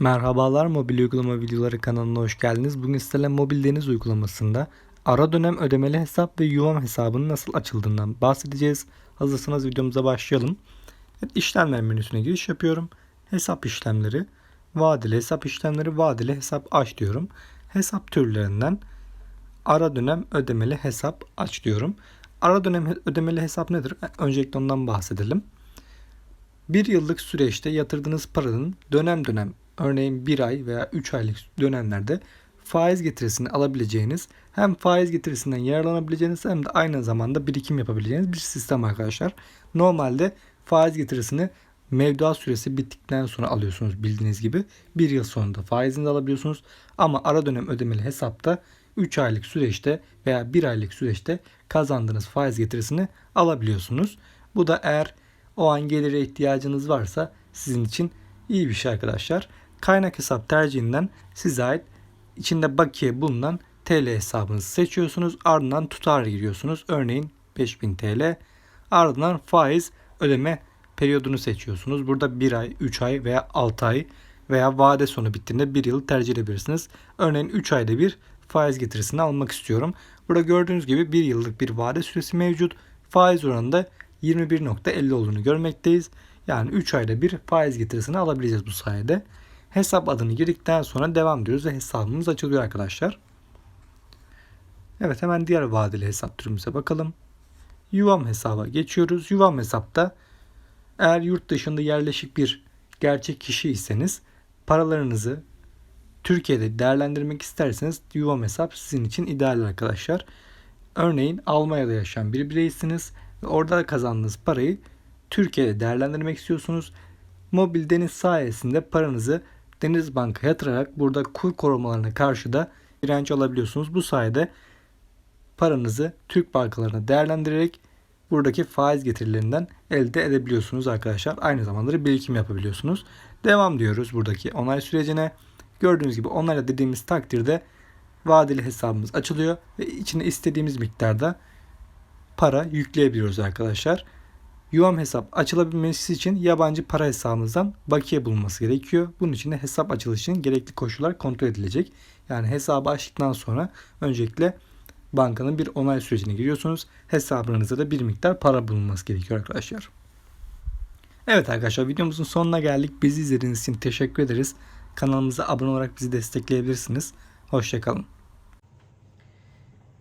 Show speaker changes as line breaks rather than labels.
Merhabalar mobil uygulama videoları kanalına hoş geldiniz. Bugün sizlerle mobil deniz uygulamasında ara dönem ödemeli hesap ve yuvam hesabının nasıl açıldığından bahsedeceğiz. Hazırsanız videomuza başlayalım. Evet, işlemler menüsüne giriş yapıyorum. Hesap işlemleri, vadeli hesap işlemleri, vadeli hesap aç diyorum. Hesap türlerinden ara dönem ödemeli hesap aç diyorum. Ara dönem ödemeli hesap nedir? Öncelikle ondan bahsedelim. Bir yıllık süreçte yatırdığınız paranın dönem dönem örneğin bir ay veya 3 aylık dönemlerde faiz getirisini alabileceğiniz hem faiz getirisinden yararlanabileceğiniz hem de aynı zamanda birikim yapabileceğiniz bir sistem arkadaşlar. Normalde faiz getirisini mevduat süresi bittikten sonra alıyorsunuz bildiğiniz gibi. Bir yıl sonunda faizini de alabiliyorsunuz. Ama ara dönem ödemeli hesapta 3 aylık süreçte veya 1 aylık süreçte kazandığınız faiz getirisini alabiliyorsunuz. Bu da eğer o an gelire ihtiyacınız varsa sizin için iyi bir şey arkadaşlar. Kaynak hesap tercihinden size ait içinde bakiye bulunan TL hesabınızı seçiyorsunuz. Ardından tutar giriyorsunuz. Örneğin 5000 TL. Ardından faiz ödeme periyodunu seçiyorsunuz. Burada 1 ay, 3 ay veya 6 ay veya vade sonu bittiğinde 1 yıl tercih edebilirsiniz. Örneğin 3 ayda bir faiz getirisini almak istiyorum. Burada gördüğünüz gibi 1 yıllık bir vade süresi mevcut. Faiz oranında 21.50 olduğunu görmekteyiz. Yani 3 ayda bir faiz getirisini alabileceğiz bu sayede. Hesap adını girdikten sonra devam diyoruz ve hesabımız açılıyor arkadaşlar. Evet hemen diğer vadeli hesap türümüze bakalım. Yuvam hesaba geçiyoruz. Yuvam hesapta eğer yurt dışında yerleşik bir gerçek kişiyseniz paralarınızı Türkiye'de değerlendirmek isterseniz yuvam hesap sizin için ideal arkadaşlar. Örneğin Almanya'da yaşayan bir bireysiniz ve orada kazandığınız parayı Türkiye'de değerlendirmek istiyorsunuz. Mobil Deniz sayesinde paranızı Deniz Bank'a yatırarak burada kur korumalarına karşı da direnç alabiliyorsunuz. Bu sayede paranızı Türk bankalarına değerlendirerek buradaki faiz getirilerinden elde edebiliyorsunuz arkadaşlar. Aynı zamanda da birikim yapabiliyorsunuz. Devam diyoruz buradaki onay sürecine. Gördüğünüz gibi onayla dediğimiz takdirde vadeli hesabımız açılıyor ve içine istediğimiz miktarda para yükleyebiliyoruz arkadaşlar. Yuvam hesap açılabilmesi için yabancı para hesabımızdan bakiye bulunması gerekiyor. Bunun için de hesap açılışı için gerekli koşullar kontrol edilecek. Yani hesabı açtıktan sonra öncelikle bankanın bir onay sürecine giriyorsunuz. Hesabınızda da bir miktar para bulunması gerekiyor arkadaşlar. Evet arkadaşlar videomuzun sonuna geldik. Bizi izlediğiniz için teşekkür ederiz. Kanalımıza abone olarak bizi destekleyebilirsiniz. Hoşçakalın.